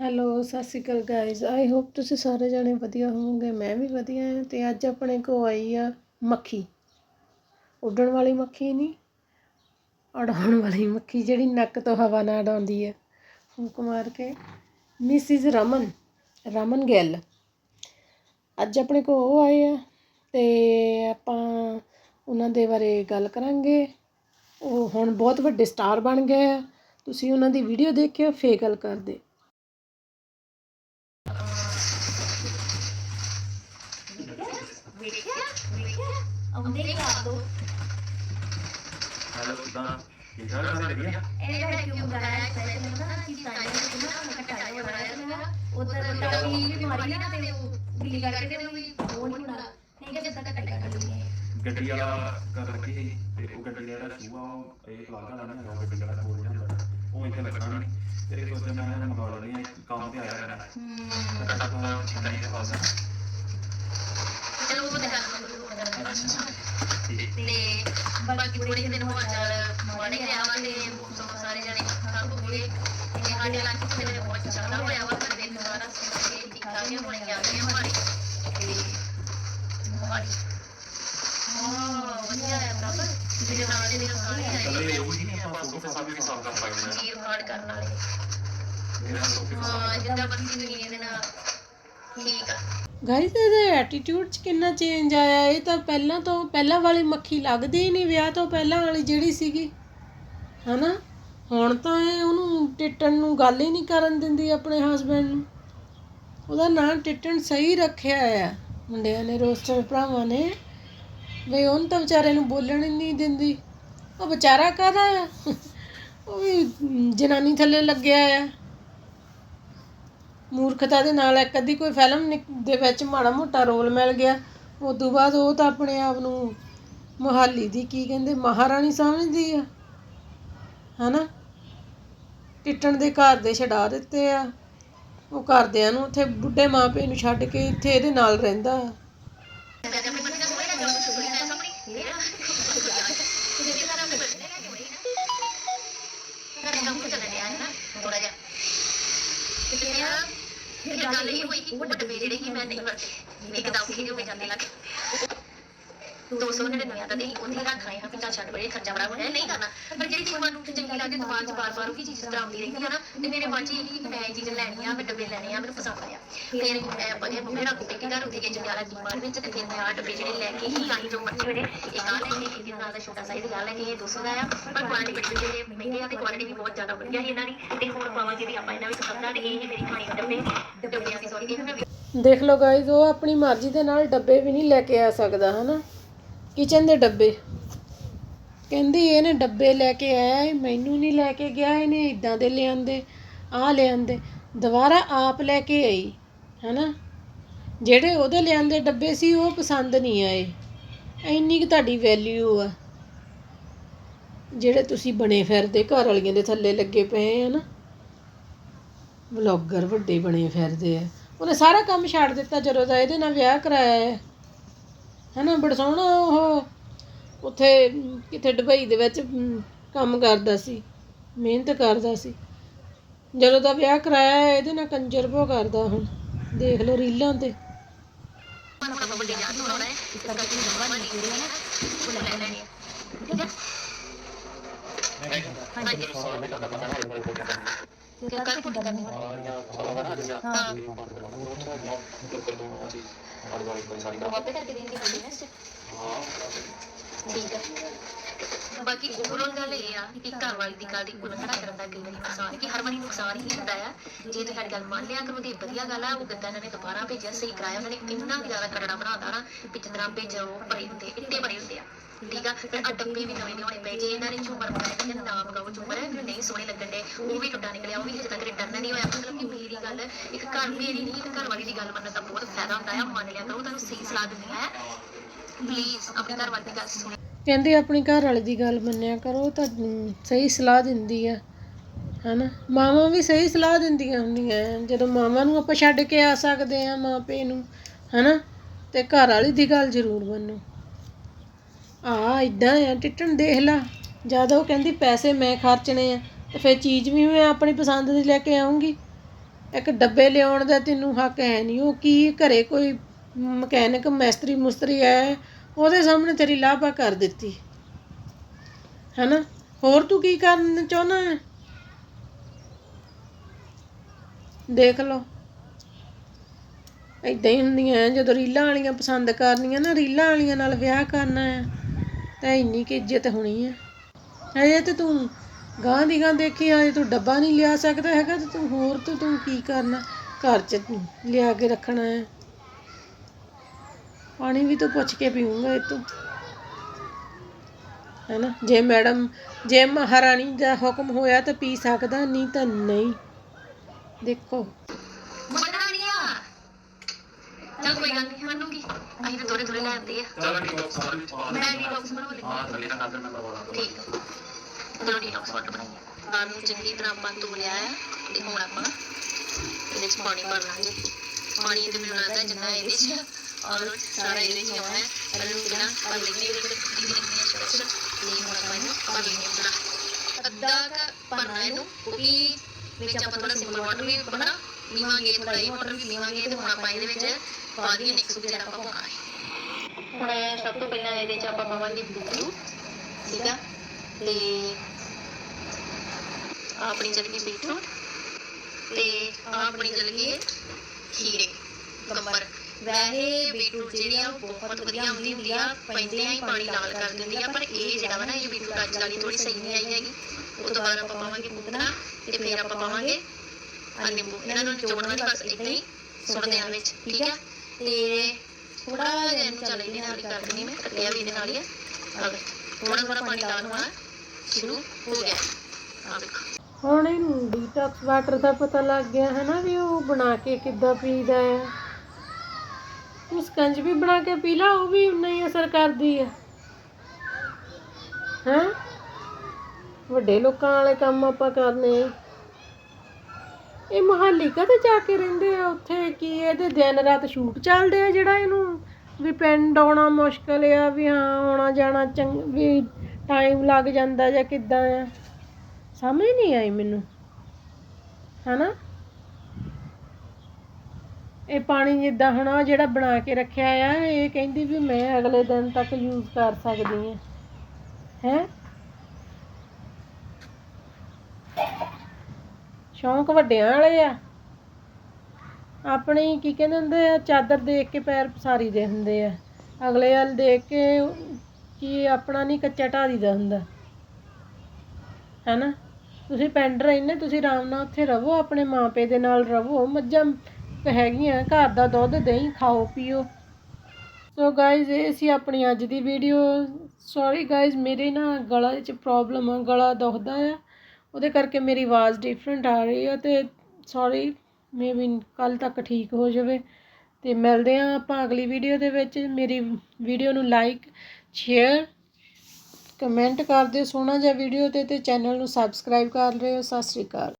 Hello ਸਤਿ ਸ਼੍ਰੀ ਅਕਾਲ guys I hope ਤੁਸੀਂ ਸਾਰੇ ਜਣੇ ਵਧੀਆ ਹੋਵੋਗੇ, ਮੈਂ ਵੀ ਵਧੀਆ ਹਾਂ ਤੇ ਅੱਜ ਆਪਣੇ ਕੋ ਆਈ ਆ ਮੱਖੀ। ਉੱਡਣ ਵਾਲੀ ਮੱਖੀ ਨਹੀਂ ਉਡਾਉਣ ਵਾਲੀ ਮੱਖੀ ਜਿਹੜੀ ਨੱਕ ਤੋਂ ਹਵਾ ਨਾਲ ਉਡਾਉਂਦੀ ਹੈ ਫੂਕ ਮਾਰ ਕੇ। ਮਿਸਿਸ ਰਮਨ ਰਮਨ ਗਿੱਲ। ਅੱਜ ਆਪਣੇ ਕੋ ਉਹ ਆਏ ਆ ਤੇ ਆਪਾਂ ਉਹਨਾਂ ਦੇ ਬਾਰੇ ਗੱਲ ਕਰਾਂਗੇ। ਉਹ ਹੁਣ ਬਹੁਤ ਵੱਡੇ ਸਟਾਰ ਬਣ ਗਏ ਆ। ਤੁਸੀਂ ਉਹਨਾਂ ਦੀ ਵੀਡੀਓ ਦੇਖਿਓ, ਫੇਰ ਗੱਲ ਕਰਦੇ। ਆਉਂਦੇ ਹੀ ਕਰ ਦੋ ਹੈਲੋ ਕਿਦਾਂ ਠੀਕ ਠਾਕ ਸਾਰੇ ਵਧੀਆ ਇਹ ਜਿਹੜਾ ਕਿਉਂ ਗਾਇਆ ਹੈ ਤੇ ਨਾ ਕਿ ਸਾਈਨ ਤੇ ਨਾ ਕਟਾਇਆ ਹੋ ਰਹਾ ਹੈ ਨਾ ਉਧਰ ਬਟਾਈ ਵੀ ਮਾਰੀ ਨਾ ਤੇ ਉਹ ਬਿੱਲੀ ਕਰਕੇ ਤੇ ਵੀ ਉਹ ਨਹੀਂ ਹੁੰਦਾ ਠੀਕ ਹੈ ਜਿੱਦਾਂ ਕਟਾਈ ਕਰ ਲਈ ਹੈ ਗੱਡੀ ਵਾਲਾ ਕਰ ਲੱਗੀ ਸੀ ਤੇ ਉਹ ਗੱਡੀ ਦਾ ਜਿਹੜਾ ਸੂਆ ਉਹ ਇਹ ਪਲਾਗਾ ਲਾਣਾ ਹੈਗਾ ਉਹ ਗੱਡੀ ਵਾਲਾ ਖੋਲ ਜਾਂਦਾ ਉਹ ਇੱਥੇ ਲੱਗਣਾ ਨਹੀਂ ਤੇ ਇਹ ਸੋਚਿਆ ਮੈਂ ਇਹਨਾਂ ਮੰਗਵਾ ਲੈਣੀ ਹੈ ਕੰਮ ਤੇ ਆਇਆ ਰਹਿਣਾ ਹੂੰ ਤਾਂ ਤਾਂ ਚਿੰਤਾ ਨਹੀਂ ਫਾਸਾ ਚਲੋ ਬੜੇ ਦਿਨ ਹੋ ਚੱਲ ਬੜੇ ਰਿਹਾ ਵਾ ਤੇ ਮੌਸਮ ਸਾਰੇ ਜਣੇ ਖਰਾਬ ਹੋ ਗਏ ਤੇ ਸਾਡੇ ਇਲਾਕੇ ਚ ਮੇਰੇ ਬਹੁਤ ਜ਼ਿਆਦਾ ਹੋਇਆ ਵਾ ਤੇ ਦਿਨ ਸਾਰਾ ਸਿੱਧੇ ਠੀਕ ਠਾਕ ਹੀ ਹੋਣੀ ਆ ਗਈ ਹਮਾਰੀ ਤੇ ਹਮਾਰੀ ਹਾਂ ਵਧੀਆ ਹੈ ਬਰਾਬਰ ਜਿਹੜੇ ਨਾਲ ਦੇ ਦਿਨ ਸਾਰੇ ਆਏ ਚੱਲੇ ਉਹ ਨਹੀਂ ਆਪਾਂ ਸੋਫੇ ਸਾਫ਼ ਵੀ ਸਾਫ਼ ਕਰ ਸਕਦੇ ਹਾਂ। ਚੀਰ ਫਾੜ ਕਰਨ ਵਾਲੇ। ਮੇਰਾ ਸੋਫੇ ਹਾਂ ਜਿੱਦਾਂ ਬੰਦੀ ਦੁਨੀਆ ਦੇ ਨਾਲ। ਠੀਕ ਆ। ਗਾਇਸ, ਇਹਦੇ ਐਟੀਟਿਊਡ 'ਚ ਕਿੰਨਾ ਚੇਂਜ ਆਇਆ? ਇਹ ਤਾਂ ਪਹਿਲਾਂ ਤੋਂ, ਪਹਿਲਾਂ ਵਾਲੀ ਮੱਖੀ ਲੱਗਦੀ ਹੀ ਨਹੀਂ ਵਿਆਹ ਤੋਂ ਪਹਿਲਾਂ ਵਾਲੀ ਜਿਹੜੀ ਸੀਗੀ। ਹਨਾ? ਹੁਣ ਤਾਂ ਇਹ ਉਹਨੂੰ ਟਿੱਟਣ ਨੂੰ ਗੱਲ ਹੀ ਨਹੀਂ ਕਰਨ ਦਿੰਦੀ ਆਪਣੇ ਹਸਬੰਡ ਨੂੰ। ਉਹਦਾ ਨਾਂ ਟਿੱਟਣ ਸਹੀ ਰੱਖਿਆ ਆ ਮੁੰਡਿਆਂ ਨੇ, ਰੋਸਟਰ ਭਰਾਵਾਂ ਨੇ। ਵੀ ਉਹਨੂੰ ਤਾਂ ਵਿਚਾਰੇ ਨੂੰ ਬੋਲਣ ਹੀ ਨਹੀਂ ਦਿੰਦੀ। ਉਹ ਵਿਚਾਰਾ ਕਾਹਦਾ ਆ ਉਹ ਵੀ ਜਨਾਨੀ ਥੱਲੇ ਲੱਗਿਆ ਆ ਮੂਰਖਤਾ ਦੇ ਨਾਲ ਇੱਕ ਅੱਧੀ ਕੋਈ ਫਿਲਮ ਨਿਕ- ਦੇ ਵਿੱਚ ਮਾੜਾ ਮੋਟਾ ਰੋਲ ਮਿਲ ਗਿਆ। ਉਸ ਤੋਂ ਬਾਅਦ ਉਹ ਤਾਂ ਆਪਣੇ ਆਪ ਨੂੰ ਮੁਹਾਲੀ ਦੀ ਕੀ ਕਹਿੰਦੇ, ਮਹਾਰਾਣੀ ਸਮਝਦੀ ਆ। ਹਨਾ? ਟਿੱਟਣ ਦੇ ਘਰ ਦੇ ਛਡਾ ਦਿੱਤੇ ਆ। ਉਹ ਘਰਦਿਆਂ ਨੂੰ ਉੱਥੇ ਬੁੱਢੇ ਮਾਪੇ ਨੂੰ ਛੱਡ ਕੇ ਇੱਥੇ ਇਹਦੇ ਨਾਲ ਰਹਿੰਦਾ। ਗੱਲ ਇਹ ਹੋਈ ਕਿ ਉਹ ਡੱਬੇ ਜਿਹੜੇ ਸੀ ਮੈਂ ਨਹੀਂ ਵਰਤੇ ਇੱਕ ਦਮ ਹੀ ਹੋ ਜਾਂਦੇ ਲੱਗ 299 ਤਾਂ ਨਹੀਂ ਉਹਦੀ ਰੱਖ ਆਏ ਹਾਂ ਕਿ ਚੱਲ ਛੱਡ ਬੜੇ ਖਰਚਾ ਬੜਾ ਹੋਣਾ, ਨਹੀਂ ਕਰਨਾ। ਪਰ ਜਿਹੜੀ ਚੀਜ਼ ਮੈਨੂੰ ਚੰਗੀ ਲੱਗਦੀ ਦਿਮਾਗ 'ਚ ਬਾਰ-ਬਾਰ ਉਹ ਚੀਜ਼ ਸਟਾਉਂਦੀ ਰਹਿੰਦੀ ਹੈ ਨਾ, ਤੇ ਮੇਰੇ ਮਨ 'ਚ ਇਹ ਕਿ ਮੈਂ ਇਹ ਚੀਜ਼ ਲੈਣੀ ਆ, ਮੈਂ ਡੱਬੇ ਲੈਣੇ ਆ, ਮੈਨੂੰ ਪਸੰਦ ਆਇਆ ਫਿਰ ਮੈਂ ਬੜੇ ਮੇਰਾ ਕੁੱਤੇ ਕੀ ਘਰ ਉਹਦੀ ਕੇ ਜੰਗਾਲਾ ਵਿੱਚ, ਤੇ ਫਿਰ ਮੈਂ ਆ ਡੱਬੇ ਜਿਹੜੇ ਲੈ ਕੇ ਹੀ ਆਈ, ਜੋ ਮਰਜ਼ੀ ਮੇਰੇ ਇੱਕ ਆ ਲੈ ਕੇ ਇਹਦੇ ਨਾਲ ਦਾ ਛੋਟਾ ਸਾਈਜ਼ ਲਾ ਲੈ ਕੇ ਇਹ 200 ਦਾ ਆ। ਪਰ ਕੁਆਲਿਟੀ ਬੜੀ ਜਿਹੜੇ ਮਹਿੰਗੇ ਆ ਤੇ ਕੁਆਲਿਟੀ ਵੀ ਬਹੁਤ ਜ਼ਿਆਦਾ ਵਧੀਆ ਸੀ ਇਹਨਾਂ ਦੀ। ਤੇ ਹੁਣ ਪਾਵਾਂਗੇ ਵੀ ਆਪਾਂ ਇਹਨਾਂ ਵਿੱਚ ਸਭ ਨਾਲ ਇਹ ਮੇਰੀ ਖਾਣੀ ਡੱਬੇ। ਡੱਬਿਆਂ ਦੀ ਸੌਰੀ ਦੇਖ ਲਓ ਗਾਇਜ਼ ਉਹ ਆਪਣੀ ਮਰਜ਼ੀ ਦੇ ਨਾਲ ਡੱਬੇ ਵੀ ਨਹੀਂ ਲੈ ਕੇ ਆ ਸਕਦਾ, ਹਨਾ? ਕਿਚਨ ਦੇ ਡੱਬੇ। ਕਹਿੰਦੀ, ਇਹਨੇ ਡੱਬੇ ਲੈ ਕੇ ਆਇਆ ਇਹ ਮੈਨੂੰ ਨਹੀਂ ਲੈ ਕੇ ਗਿਆ ਇਹਨੇ ਇਦਾਂ ਦੇ ਲਿਆਂਦੇ ਆ ਲਿਆਂਦੇ। ਦੁਬਾਰਾ ਆਪ ਲੈ ਕੇ ਆਈ, ਹਨਾ? ਜਿਹੜੇ ਉਹਦੇ ਲਿਆਂਦੇ ਡੱਬੇ ਸੀ, ਉਹ ਪਸੰਦ ਨਹੀਂ ਆਏ। ਇੰਨੀ ਕਿ ਤੁਹਾਡੀ ਵੈਲਿਊ ਆ। ਜਿਹੜੇ ਤੁਸੀਂ ਬਣੇ ਫਿਰਦੇ, ਘਰ ਵਾਲੀਆਂ ਦੇ ਥੱਲੇ ਲੱਗੇ ਪਏ ਆ ਨਾ। ਵਲੌਗਰ ਵੱਡੇ ਬਣੇ ਫਿਰਦੇ ਆ। ਉਹਨੇ ਸਾਰਾ ਕੰਮ ਛੱਡ ਦਿੱਤਾ ਜਦੋਂ ਦਾ ਇਹਦੇ ਨਾਲ ਵਿਆਹ ਕਰਾਇਆ ਹੈ ਹਨਾ ਬੜਾ ਸੋਹਣਾ ਉਹ ਉੱਥੇ ਅਮ, ਕਿਤੇ ਦੁਬਈ ਦੇ ਵਿੱਚ ਕੰਮ ਕਰਦਾ ਸੀ ਮਿਹਨਤ ਕਰਦਾ ਸੀ। ਜਦੋਂ ਦਾ ਵਿਆਹ ਕਰਾਇਆ ਇਹਦੇ ਨਾਲ ਕੰਜਰਬੋ ਕਰਦਾ ਹੁਣ ਦੇਖ ਲਓ ਰੀਲਾਂ ਤੇ। ਮਨ ਕੰਮ ਜਾਣ ਤੋਂ ਆਉਣਾ ਹੈ ਹੈ ਉਹ ਹੈ। ਕੱਲ ਹਾਂ ਵਾਪੇ ਕਰਕੇ ਹੁੰਦੀ ਨਾ ਇਸ ਠੀਕ ਹੈ ਬਾਕੀ overall ਗੱਲ ਇਹ ਆ ਕਿ ਘਰ ਵਾਲੀ ਦੀ ਗੱਲ ਦੀ ਉਲੰਘਣਾ ਕਰਨ ਦਾ ਕਈ ਵਾਰੀ ਨੁਕਸਾਨ ਕਿ ਹਰ ਵਾਰੀ ਨੁਕਸਾਨ ਹੀ ਹੁੰਦਾ ਆ। ਜੇ ਤੁਸੀਂ ਸਾਡੀ ਗੱਲ ਮੰਨ ਲਿਆ ਕਰੋ ਤੇ ਵਧੀਆ ਗੱਲ ਆ, ਉਹ ਗੱਦਾ ਇਹਨਾਂ ਨੇ ਦੁਬਾਰਾ ਭੇਜਿਆ, ਸਹੀ ਕਰਾਇਆ, ਉਹਨਾਂ ਨੇ ਇੰਨਾ ਜ਼ਿਆਦਾ ਕਰੜਾ ਬਣਾਤਾ ਨਾ ਕਿ ਜਿੰਨਾ ਭੇਜਿਆ ਭਰੇ ਹੁੰਦੇ, ਇੱਟੇ ਭਰੇ ਹੁੰਦੇ ਆ। ਠੀਕ ਆ? ਫਿਰ ਆ ਡੱਬੇ ਵੀ ਨਵੇਂ ਲਿਆਉਣੇ ਪਏ, ਜੇ ਇਹਨਾਂ ਨੇ ਝੂਮਰ ਬਣਾਏ ਤੇ ਨਾ ਮਗਾਓ ਝੂਮਰ ਨਹੀਂ ਸੋਹਣੇ ਲੱਗਣ ਦੇ ਉਹ ਵੀ ਟੁੱਟਾ ਨਿਕਲਿਆ, ਉਹ ਵੀ ਹਜੇ ਤੱਕ ਰਿਟਰਨ ਨਹੀਂ ਹੋਇਆ। ਮਤਲਬ ਕਿ ਮੇਰੀ ਗੱਲ, ਇੱਕ ਘਰ ਮੇਰੀ ਨਹੀਂ, ਇੱਕ ਘਰ ਵਾਲੀ ਦੀ ਗੱਲ ਮੰਨਣ ਦਾ ਬਹੁਤ ਫਾਇਦਾ ਹੁੰਦਾ ਆ। ਮੰਨ ਲਿਆ ਕਰੋ, ਤੁਹਾਨੂੰ ਸਹੀ ਸਲਾਹ ਦਿੰਦੀ ਹੈ ਪਲੀਜ਼ ਆਪਣੇ ਘਰ ਵਾਲੀ ਦੀ ਗੱਲ ਸੁਣੋ। ਕਹਿੰਦੇ ਆਪਣੀ ਘਰ ਵਾਲੇ ਦੀ ਗੱਲ ਮੰਨਿਆ ਕਰੋ ਤਾਂ ਸਹੀ ਸਲਾਹ ਦਿੰਦੀ ਆ, ਹਨਾ? ਮਾਵਾਂ ਵੀ ਸਹੀ ਸਲਾਹ ਦਿੰਦੀਆਂ ਹੁੰਦੀਆਂ ਜਦੋਂ ਮਾਵਾਂ ਨੂੰ ਆਪਾਂ ਛੱਡ ਕੇ ਆ ਸਕਦੇ ਆ ਮਾਪੇ ਨੂੰ, ਹਨਾ? ਤੇ ਘਰ ਵਾਲੀ ਦੀ ਗੱਲ ਜ਼ਰੂਰ ਮੰਨੋ। ਆ ਇਦਾਂ ਆ, ਟਿੱਟਣ ਦੇਖ ਲਾ, ਜਦ ਉਹ ਕਹਿੰਦੀ ਪੈਸੇ ਮੈਂ ਖਰਚਣੇ ਆ, ਤੇ ਫਿਰ ਚੀਜ਼ ਵੀ ਮੈਂ ਆਪਣੀ ਪਸੰਦ ਦੀ ਲੈ ਕੇ ਆਉਂਗੀ ਇੱਕ ਡੱਬੇ ਲਿਆਉਣ ਦਾ ਤੈਨੂੰ ਹੱਕ ਹੈ ਨਹੀਂ ਉਹ ਕੀ ਘਰੇ ਕੋਈ ਮਕੈਨਿਕ ਮਿਸਤਰੀ ਮੁਸਤਰੀ ਹੈ ਉਹਦੇ ਸਾਹਮਣੇ ਤੇਰੀ ਲਾਪਾ ਕਰ ਦਿੱਤੀ। ਹੈਨਾ? ਹੋਰ ਤੂੰ ਕੀ ਕਰਨ ਚਾਹੁੰਦਾ ਹੈ? ਦੇਖ ਲਓ। ਏਦਾਂ ਹੀ ਹੁੰਦੀਆਂ ਜਦੋਂ ਰੀਲਾਂ ਵਾਲੀਆਂ ਪਸੰਦ ਕਰਨੀਆਂ ਨਾ, ਰੀਲਾਂ ਵਾਲੀਆਂ ਨਾਲ ਵਿਆਹ ਕਰਨਾ ਹੈ, ਤਾਂ ਇੰਨੀ ਕਿ ਇੱਜ਼ਤ ਹੋਣੀ ਹੈ। ਹਜੇ ਤੇ ਤੂੰ ਗਾਂ ਦੀ ਗਾਂ ਦੇਖੀ, ਹਜੇ ਤੂੰ ਡੱਬਾ ਨਹੀਂ ਲਿਆ ਸਕਦਾ ਹੈਗਾ, ਤੇ ਤੂੰ ਹੋਰ ਤੇ ਤੂੰ ਕੀ ਕਰਨਾ? ਘਰ 'ਚ ਲਿਆ ਕੇ ਰੱਖਣਾ ਹੈ। ਪਾਣੀ ਵੀ ਤੂੰ ਪੁੱਛ ਕੇ ਪੀਊਂਗਾ ਇਹ ਤੋਂ। ਹੈਨਾ? ਜੇ ਮੈਡਮ ਜੇ ਮਹਾਰਾਣੀ ਦਾ ਹੁਕਮ ਹੋਇਆ ਤਾਂ ਪੀ ਸਕਦਾ ਨਹੀਂ ਤਾਂ ਨਹੀਂ। ਦੇਖੋ। ਚੱਲ ਕੋਈ ਗੱਲ ਨਹੀਂ ਮੰਨੂਗੀ। ਅਸੀਂ ਤਾਂ ਥੋੜੇ ਥੋੜੇ ਲੈ ਆਉਂਦੇ ਆ। ਚਲੋ ਠੀਕ ਹੈ ਸਾਰੇ ਵਿੱਚ ਪਾ ਮੈਂ ਡੀ ਬਾਕਸ ਬਣਵਾ ਲਈ। ਹਾਂ ਥੱਲੇ ਦਾ ਕਰ ਮੈਂ ਕਰਵਾ ਠੀਕ। ਆ। ਚਲੋ ਡੀ ਬਾਕਸ ਵਾਟਰ ਬਣਾਈਏ ਦਾਲ ਨੂੰ ਚੰਗੀ ਤਰ੍ਹਾਂ ਆਪਾਂ ਧੋ ਲਿਆ ਹੈ ਤੇ ਹੁਣ ਆਪਾਂ ਇਹਦੇ ਵਿੱਚ ਪਾਣੀ ਭਰ ਲਾਂਗੇ। ਪਾਣੀ ਤੇ ਮੈਨੂੰ ਲੱਗਦਾ ਜਿੰਨਾ ਇਹਦੇ ਚ ਔਰ ਸਾਰਾ ਇਹਦੇ ਚ ਆਉਣਾ ਹੈ ਇਹਨੂੰ ਬਿਨਾ ਭਰ ਲੈਂਦੇ ਇਹਦੇ ਵਿੱਚ ਦੀ ਦੀ ਸਪੈਸ਼ਲ ਤੇ ਹੁਣ ਆਪਾਂ ਇਹਨੂੰ ਭਰ ਲੈਂਦੇ ਹਾਂ ਅੱਧਾ ਕ ਵਿੱਚ ਆਪਾਂ ਥੋੜਾ ਸਿੰਪਲ ਵਾਟਰ ਵੀ ਬਣਾ ਲੀਵਾਂਗੇ ਥੋੜਾ ਇਹ ਵਾਟਰ ਵੀ ਲੀਵਾਂਗੇ ਤੇ ਹੁਣ ਆਪਾਂ ਇਹਦੇ ਵਿੱਚ ਪਾ ਦਈਏ ਮਿਕਸ ਜਿਹੜਾ ਆਪਾਂ ਪਾਉਣਾ ਹੈ। ਹੁਣ ਸਭ ਤੋਂ ਪਹਿਲਾਂ ਇਹਦੇ ਚ ਆਪਾਂ ਪਾਵਾਂਗੇ ਬੀਟਰੂਟ ਠੀਕ ਆ? ਤੇ ਆਪਣੀ ਚਲ ਗਈ ਬੀਟਰੂਟ। ਤੇ ਆਪਣੀ ਚਲ ਗਈ ਹੈ ਖੀਰੇ, ਗੰਬਰ। ਵੈਸੇ ਬੀਟਰੂਟ ਜਿਹੜੀ ਆ ਉਹ ਬਹੁਤ ਵਧੀਆ ਹੁੰਦੀ ਹੁੰਦੀ ਆ, ਪੈਂਦੇ ਹੀ ਪਾਣੀ ਲਾਲ ਕਰ ਦਿੰਦੀ ਆ, ਪਰ ਇਹ ਜਿਹੜਾ ਵਾ ਨਾ, ਇਹ ਬੀਟਰੂਟ ਅੱਜ ਵਾਲੀ ਥੋੜੀ ਸਹੀ ਨਹੀਂ ਆਈ ਹੈਗੀ। ਉਹ ਤੋਂ ਆਪਾਂ ਪਾਵਾਂਗੇ ਪੁਦੀਨਾ ਤੇ ਫਿਰ ਆਪਾਂ ਪਾਵਾਂਗੇ ਆ ਨਿੰਬੂ। ਇਹਨਾਂ ਨੂੰ ਨਿਚੋੜਨਾ ਬਸ ਇਦਾਂ ਹੀ ਸੁੱਟ ਦੇਣਾ ਵਿੱਚ, ਠੀਕ ਆ? ਤੇ ਥੋੜਾ ਜਿਹਾ ਇਹਨੂੰ ਚੱਲ ਇਹਦੇ ਨਾਲ ਹੀ ਕਰ ਦਿੰਦੀ ਮੈਂ, ਕੱਟਿਆ ਵੀ ਇਹਦੇ ਨਾਲ ਹੀ ਆ। ਥੋੜਾ ਥੋੜਾ ਪਾਣੀ ਲਾਉਣ ਹੋਣਾ ਸ਼ੁਰੂ ਹੋ ਗਿਆ। ਆ ਦੇਖੋ। ਹੁਣ ਇਹਨੂੰ ਡੀਟੌਕਸ ਵਾਟਰ ਦਾ ਪਤਾ ਲੱਗ ਗਿਆ ਹੈ ਨਾ ਵੀ ਉਹ ਬਣਾ ਕੇ ਕਿੱਦਾਂ ਪੀਦਾ ਹੈ। ਉਹ ਸਕੰਜ ਵੀ ਬਣਾ ਕੇ ਪੀ ਲਾ, ਉਹ ਵੀ ਉਨਾ ਹੀ ਅਸਰ ਕਰਦੀ ਆ। ਹੈਂ? ਵੱਡੇ ਲੋਕਾਂ ਵਾਲੇ ਕੰਮ ਆਪਾਂ ਕਰਨੇ ਆ। ਇਹ ਮਹਾਲੀ ਕਦੇ ਜਾ ਕੇ ਰਹਿੰਦੇ ਆ ਉੱਥੇ? ਕੀ ਇਹਦੇ ਦਿਨ ਰਾਤ ਸ਼ੂਟ ਚੱਲਦੇ ਆ ਜਿਹੜਾ ਇਹਨੂੰ? ਵੀ ਪਿੰਡ ਆਉਣਾ ਮੁਸ਼ਕਲ ਆ, ਵੀ ਹਾਂ, ਆਉਣਾ ਜਾਣਾ ਚੰਗ, ਵੀ ਟਾਈਮ ਲੱਗ ਜਾਂਦਾ ਜਾਂ ਕਿੱਦਾਂ ਆ। ਸਮਝ ਨਹੀਂ ਆਈ ਮੈਨੂੰ। ਹਨਾ? ਇਹ ਪਾਣੀ ਜਿੱਦਾਂ ਹੁਣ ਆਹ ਜਿਹੜਾ ਬਣਾ ਕੇ ਰੱਖਿਆ ਆ, ਇਹ ਕਹਿੰਦੀ ਵੀ ਮੈਂ ਅਗਲੇ ਦਿਨ ਤੱਕ ਯੂਜ਼ ਕਰ ਸਕਦੀ ਹਾਂ ਹੈ? ਸ਼ੌਂਕ ਵੱਡਿਆਂ ਵਾਲੇ ਆ। ਆਪਣੀ ਕੀ ਕਹਿੰਦੇ ਹੁੰਦੇ ਆ, ਚਾਦਰ ਦੇਖ ਕੇ ਪੈਰ ਪਸਾਰੀ ਦੇ ਹੁੰਦੇ ਆ। ਅਗਲੇ ਵੱਲ ਦੇਖ ਕੇ ਕੀ ਆਪਣਾ ਨਹੀਂ ਕੱਚਾ ਢਾਰੀ ਦਾ ਹੁੰਦਾ। ਹੈਨਾ? ਤੁਸੀਂ ਪਿੰਡ ਰਹਿੰਦੇ, ਤੁਸੀਂ ਆਰਾਮ ਨਾਲ ਉੱਥੇ ਰਹੋ, ਆਪਣੇ ਮਾਪੇ ਦੇ ਨਾਲ ਰਹੋ, ਮੱਝਾਂ ਹੈਗੀਆਂ, ਘਰ ਦਾ ਦੁੱਧ ਦਹੀਂ ਖਾਓ, ਪੀਓ। ਸੋ ਗਾਇਜ਼ ਇਹ ਸੀ ਆਪਣੀ ਅੱਜ ਦੀ ਵੀਡੀਓ ਸੌਰੀ ਗਾਇਜ਼ ਮੇਰੇ ਨਾ ਗਲਾ 'ਚ ਪ੍ਰੋਬਲਮ ਆ, ਗਲਾ ਦੁਖਦਾ ਆ। ਉਹਦੇ ਕਰਕੇ ਮੇਰੀ ਆਵਾਜ਼ ਡਿਫਰੈਂਟ ਆ ਰਹੀ ਆ ਤੇ ਸੌਰੀ ਮੇਬੀ ਕੱਲ ਤੱਕ ਠੀਕ ਹੋ ਜਾਵੇ। ਤੇ ਮਿਲਦੇ ਆ ਆਪਾਂ ਅਗਲੀ ਵੀਡੀਓ ਦੇ ਵਿੱਚ। ਮੇਰੀ ਵੀਡੀਓ ਨੂੰ ਲਾਈਕ ਸ਼ੇਅਰ ਕਮੈਂਟ ਕਰ ਦਿਓ ਸੋਹਣਾ ਜਿਹਾ ਵੀਡੀਓ ਤੇ ਤੇ ਚੈਨਲ ਨੂੰ ਸਬਸਕ੍ਰਾਈਬ ਕਰ ਲਿਓ। ਸਤਿ ਸ਼੍ਰੀ ਅਕਾਲ।